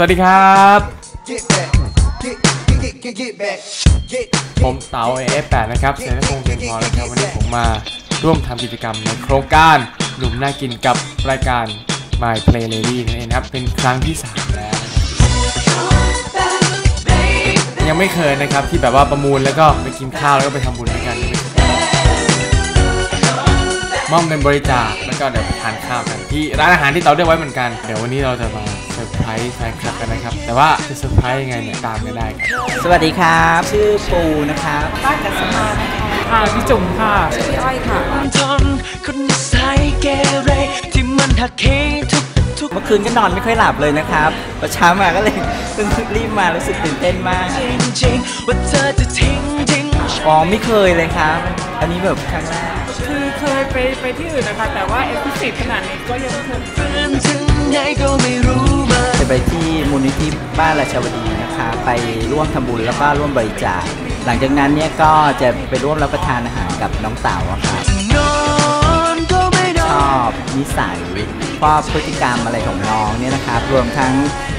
สวัสดีครับ Get back. Get, get, get, get, get back. Get, ผมเต๋า AF8 นะครับเซนพงษ์เพียงพอนะครับวันนี้ผมมาร่วมทำกิจกรรมในโครงการหนุ่มน่ากินกับรายการ My Play Lady นั่นเองนะครับ เป็นครั้งที่ 3 แล้วนะครับยังไม่เคยนะครับที่แบบว่าประมูลแล้วก็ไปกินข้าวแล้วก็ไปทำบุญด้วยกันยังไม่เคยมอบเงินบริจาคแล้วก็เดี๋ยวไปทานข้าวกันที่ร้านอาหารที่เต๋าเลือกไว้เหมือนกัน เดี๋ยววันนี้เราจะมาเซอร์ ไพรส์แฟนคลับกันนะครับ แต่ว่าจะเซอร์ไพรส์ยังไงเนี่ยตามกันได้ครับสวัสดีครับ ชื่อปูนะครับบ้านกัสมานะคะค่ะพี่จุ๋มค่ะพี่อ้อยค่ะทนคนนิสัยเกเรที่มันหักเหทุกทุกเมื่อคืนก็นอนไม่ค่อยหลับเลยนะครับพอเช้ามาก็เลยเพิ่งรีบมารู้สึกตื่นเต้นมากจริงๆว่าเธอจะทิ้งทิ้งอ๋อไม่เคยเลยครับ อันนี้แบบครั้งแรกคือเคยไปไปที่อื่นนะคะ แต่ว่าเอ็กซ์คลูซีฟขนาดนี้ก็ยังไม่เคยเพื่อนถึงไงก็ไม่รู้มาจะไปที่มูลนิธิบ้านราชาวดีนะครับไปร่วมทำบุญแล้วก็ร่วมบริจาคหลังจากนั้นเนี่ยก็จะไปร่วมรับประทานอาหารกับน้องเต๋าอะครับนอนก็ไม่นชอนอบนิสัยชอบพฤติกรรมอะไรของน้องเนี่ยนะครับรวมทั้ง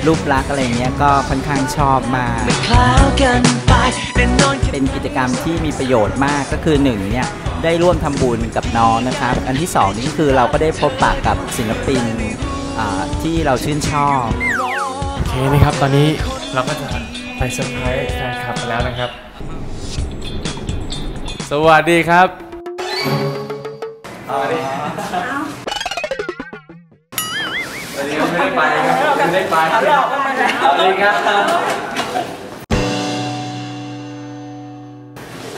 รูปลักษณ์อะไรเงี้ยก็ค่อนข้างชอบมากคล้าวกันไปแน่นอนแค่เป็นกิจกรรมที่มีประโยชน์มากก็คือหนึ่งเนี่ยได้ร่วมทำบุญกับน้องนะครับ อันที่สองนี่คือเราก็ได้พบปะกับศิลปินอ่าที่เราชื่นชอบโอเคนะครับตอนนี้เราก็จะไปเซอร์ไพรส์แฟนคลับกันแล้วนะครับ สวัสดีครับสวัสดี ครับไม่ได้ไปสวัสดีครับ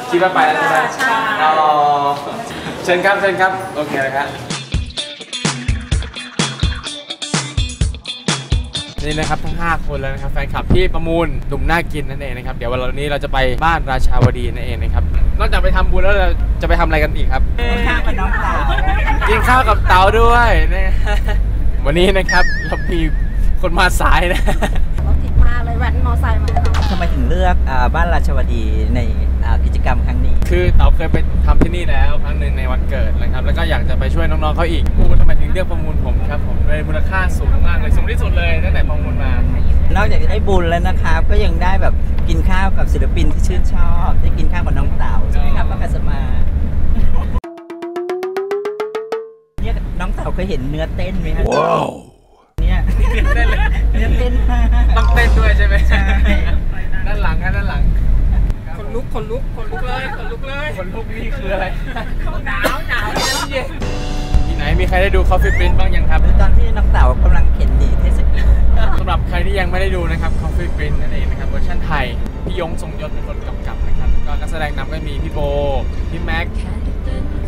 คิดว่าไปแล้วใช่ไหมใช่เชิญครับเชิญครับโอเคเลยครับนี่นะครับทั้ง 5 คนแล้วนะครับแฟนคลับที่ประมูลหนุ่มน่ากินนั่นเองนะครับเดี๋ยววันนี้เราจะไปบ้านราชาวดีนั่นเองนะครับนอกจากไปทำบุญแล้วเราจะไปทำอะไรกันอีกครับข้าวกับน้องเต๋ากินข้าวกับเต๋าด้วยนะวันนี้นะครับเรามี คนมาสายนะรถติดมาเลยแว้นมอไซค์มาทำไมถึงเลือกอ่าบ้านราชาวดีในอ่ากิจกรรมครั้งนี้ คือเต๋าเคยไปทำที่นี่แล้วครั้งหนึ่งในวันเกิดนะครับ แล้วก็อยากจะไปช่วยน้องๆเขาอีกพูดทำไมถึงเลือกประมูลผมครับผมเลยมูลค่าสูงมากเลยสูงที่สุดเลยตั้งแต่ประมูลมานอกจากจะได้บุญแล้วนะครับก็ยังได้แบบกินข้าวกับศิลปินที่ชื่นชอบ ได้กินข้าวกับน้องเต๋าใช่ไหมครับป้ากัสมาเนี่ยน้องเต๋าเคยเห็นเนื้อเต้นไหมครับว้าวเนี่ยเต้น เลยเนื้อเต้นมากต้องเต้นด้วยใช่ไหมใช่ด้านหลังครับด้านหลังคนลุกคนลุกคนลุกเลยคนลุกเลยคนลุกนี่คืออะไรหนาวหนาวเย็นเย็นที่ไหนมีใครได้ดู Coffee Prince บ้างยังครับหรือตอนที่น้องเต๋ากำลังเข็นหนีเทศกิจสำหรับใครที่ยังไม่ได้ดูนะครับ Coffee Prince นั่นเองนะครับเวอร์ชันไทยพี่ยงทรงยศเป็นคนกำกับนะครับแล้วก็นักแสดงนำก็มีพี่โบพี่แม็ก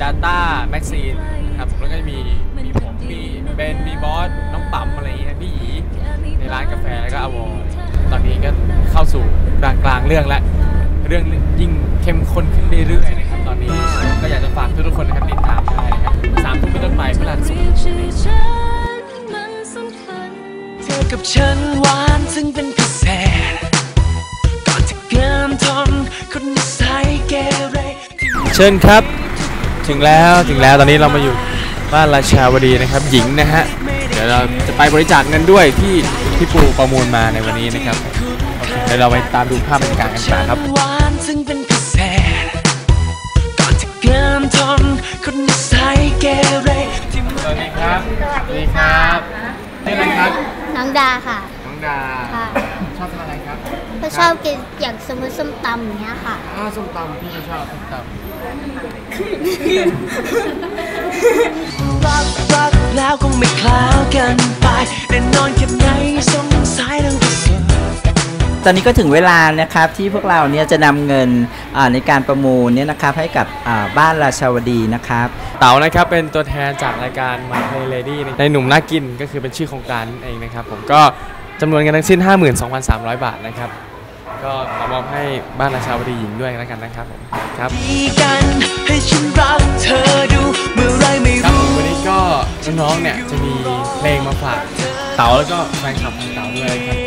ดาต้าแม็กซีนครับแล้วก็จะมีมีผมมีเบนมีบอสน้องปั๊มอะไรอย่างเงี้ยพี่หยี ในร้านกาแฟแล้วก็อวอร์ตอนนี้ก็เข้าสู่กลางกลางๆเรื่องแล้วเรื่องยิ่งเข้มข้นขึ้นเรื่อยๆนะครับตอนนี้ก็อยากจะฝากทุกๆคนนะครับติดตามได้นะครับสามทุ่มเป็นต้นไปเพื่อรันสุขเธอกับฉันหวานซึ่งเป็นพิเศษก่อนจะเกินทนคนนิสัยเกเรที่เชิญครับ ถึงแล้วถึงแล้วตอนนี้เรามาอยู่บ้านราชาวดีนะครับหญิงนะฮะเดี๋ยวเราจะไปบริจาคเงินด้วยที่ ที่ปูประมูลมาในวันนี้นะครับโอเคเดี๋ยวเราไปตามดูภาพบรรยากาศกันต่อครับหวานซึ่งเป็นพิเศษก่อนจะเกินทนคนนิสัยเกเรที่สวัสดีครับ สวัสดีครับนี่อะไรครับ น้องดาค่ะ น้องดาค่ะชอบทานอะไรครับก็ชอบกินอย่างสมมติส้มตำอย่างเงี้ยค่ะอ้าวส้มตำพี่ก็ชอบส้มตำ รักรักแล้วคงไม่คล้าวกันไปแน่นอนแค่ไหนสงสัยทั้งที่สุดตอนนี้ก็ถึงเวลานะครับที่พวกเราเนี่ยจะนำเงินอ่าในการประมูลเนี่ยนะครับให้กับอ่าบ้านราชาวดีนะครับ เต๋านะครับเป็นตัวแทนจากรายการ My Play Lady ในหนุ่มน่ากินก็คือเป็นชื่อโครงการนั่นเองนะครับ ผมก็จำนวนเงินทั้งสิ้น 52,300 บาทนะครับ ก็ขอมอบให้บ้านราชาวดีหญิงด้วยแล้วกันนะครับผมครับ ดีกันให้ฉันรัก น้องเนี่ยจะมีเพลงมาฝากเต๋าแล้วก็แฟนคลับของเต๋าด้วยครับ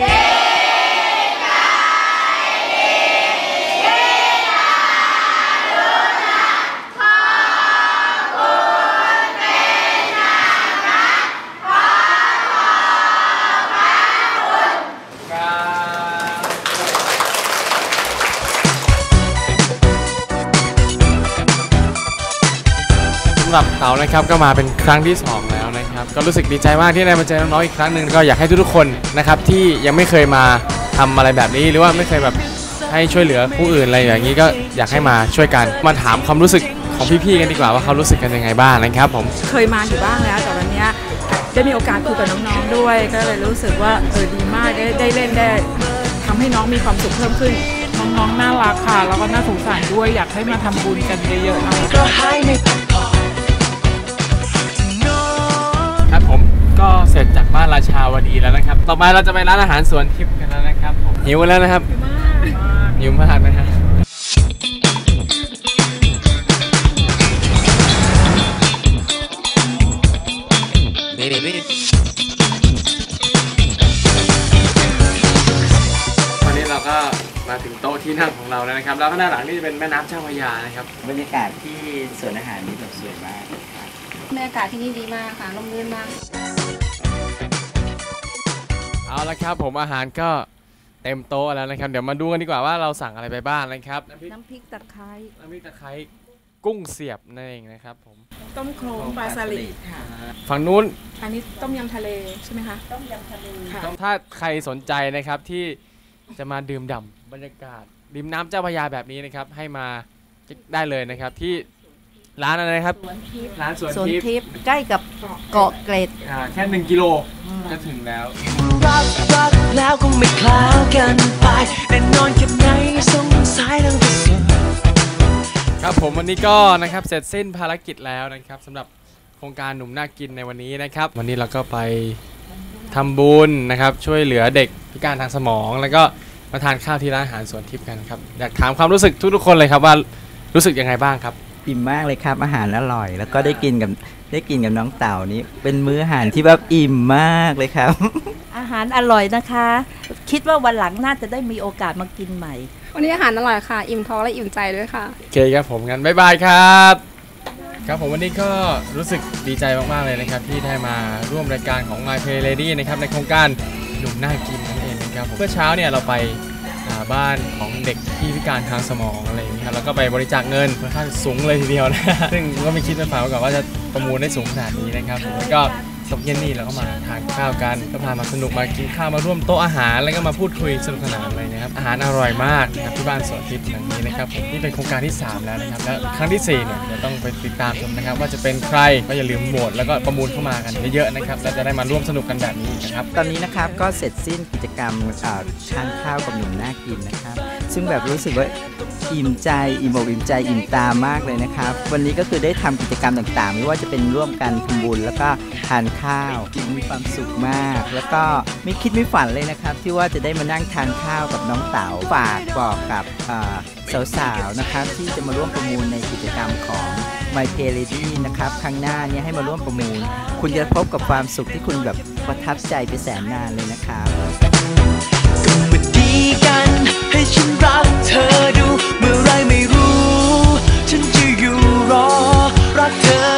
สำหรับเต๋านะครับก็มาเป็นครั้งที่2แล้ ครับก็รู้สึกดีใจมากที่ได้มาเจอน้องๆอีกครั้งหนึ่งก็อยากให้ทุกๆคนนะครับที่ยังไม่เคยมาทำอะไรแบบนี้ หรือว่าไม่เคยแบบให้ช่วยเหลือผู้อื่นอะไรอย่างนี้ก็อยากให้มาช่วยกันมาถามความรู้สึกของพี่ๆกันดีกว่าว่าเขารู้สึกกันยังไงบ้างนะครับผม เคยมาอยู่บ้างแล้วแต่วันเนี้ยได้มีโอกาสคุยกับน้องๆด้วย ก็เลยรู้สึกว่าเออดีมากได้ได้เล่นได้ทำให้น้องมีความสุขเพิ่มขึ้น น้องๆน่ารักค่ะ แล้วก็น่าสงสารด้วยอยากให้มาทำบุญกันเยอะๆนะคะ ก็หายไม่ สร็จจากบ้านราชาวดีแล้วนะครับ ต่อไปเราจะไปร้านอาหารสวนทิพย์กันแล้วนะครับผมหิวแล้วนะครับหิวมากนะฮะวันนี้เราก็มาถึงโต๊ะที่นั่งของเราแล้วนะครับ แล้วก็ด้านหลังนี่จะเป็นแม่น้ำเจ้าพระยานะครับ บรรยากาศที่สวนอาหารนี้แบบสวยมากนะครับบรรยากาศที่นี่ดีมากค่ะร่มรื่นมาก เอาละครับผมอาหารก็เต็มโต๊ะแล้วนะครับ เดี๋ยวมาดูกันดีกว่าว่าเราสั่งอะไรไปบ้างนะครับน้ำพริกน้ำพริกตะไคร้น้ำพริกตะไคร้กุ้งเสียบนั่นเองนะครับผมต้มโครงปลาสลิดค่ะฝั่งนู้นอันนี้ต้มยำทะเลใช่ไหมคะต้มยำทะเลค่ะถ้าใครสนใจนะครับที่จะมาดื่มด่ำบรรยากาศริมน้ำเจ้าพระยาแบบนี้นะครับให้มาได้เลยนะครับที่ ร้านอะไรนะครับร้านสวนสวนทิพย์ทิพย์ใกล้กับเกาะเกร็ดอ่าแค่หนึ่งกิโลก็ถึงแล้ว รักรักแล้วคงไม่คล้าวกันไปแน่นอนแค่ไหนสงสัยทั้งที่สุดครับผมวันนี้ก็นะครับเสร็จสิ้นภารกิจแล้วนะครับสำหรับโครงการหนุ่มน่ากินในวันนี้นะครับ วันนี้เราก็ไปทำบุญนะครับ ช่วยเหลือเด็กพิการทางสมอง แล้วก็มาทานข้าวที่ร้านอาหารสวนทิพย์กันครับอยากถามความรู้สึกทุกๆคนเลยครับว่ารู้สึกยังไงบ้างครับ อิ่มมากเลยครับ อาหารอร่อย แล้วก็ได้กินกับได้กินกับน้องเต่านี้ เป็นมื้ออาหารที่แบบอิ่มมากเลยครับ อาหารอร่อยนะคะ คิดว่าวันหลังน่าจะได้มีโอกาสมากินใหม่ วันนี้อาหารอร่อยค่ะ อิ่มท้องและอิ่มใจด้วยค่ะโอเคครับผมงั้นบ๊ายบายครับ ครับผมวันนี้ก็รู้สึกดีใจมากๆเลยนะครับ ที่ได้มาร่วมรายการของ My Play Lady นะครับในโครงการหนุ่มน่ากินนั่นเองนะครับผมเมื่อเช้าเนี่ยเราไปอ่า บ้านของเด็กที่พิการทางสมองอะไรอย่างนี้ครับแล้วก็ไปบริจาคเงินค่อนข้างสูงเลยทีเดียวนะซึ่งก็ไม่คิดไม่ฝันมาก่อนว่าจะประมูลได้สูงขนาดนี้นะครับแล้วก็ ตกเย็นนี่เราก็มาทานข้าวกันก็พามาสนุกมากินข้าวมาร่วมโต๊ะอาหารแล้วก็มาพูดคุยสนุกสนานเลยนะครับอาหารอร่อยมากนะครับที่บ้านสวนทิพย์หลังนี้นะครับนี่เป็นโครงการที่ 3 แล้วนะครับและครั้งที่4เนี่ยเดี๋ยวต้องไปติดตามชมนะครับ ว่าจะเป็นใครก็อย่าลืมโหวตแล้วก็ประมูลเข้ามากันเยอะๆนะครับแล้วจะได้มาร่วมสนุกกันแบบนี้นะครับตอนนี้นะครับก็เสร็จสิ้นกิจกรรมอ่อทานข้าวกับหนุ่มน่ากินนะครับ ซึ่งแบบรู้สึกว่าอิ่มใจอิ่มอกอิ่มใจอิ่มตามากเลยนะครับ วันนี้ก็คือได้ทำกิจกรรมต่างๆ ไม่ว่าจะเป็นร่วมกันทำบุญแล้วก็ทานข้าวมีความสุขมาก แล้วก็ไม่คิดไม่ฝันเลยนะครับ ที่ว่าจะได้มานั่งทานข้าวกับน้องเต๋าฝากบอกกับสาวๆนะครับที่จะมาร่วมประมูลในกิจกรรมของ My p a Lady นะครับครั้งหน้าเนี้ให้มาร่วมประมูล คุณจะพบกับความสุขที่คุณแบบประทับใจไปแสนนานเลยนะครับ ให้ฉันรักเธอดู เมื่อไรไม่รู้ ฉันจะอยู่รอรักเธอ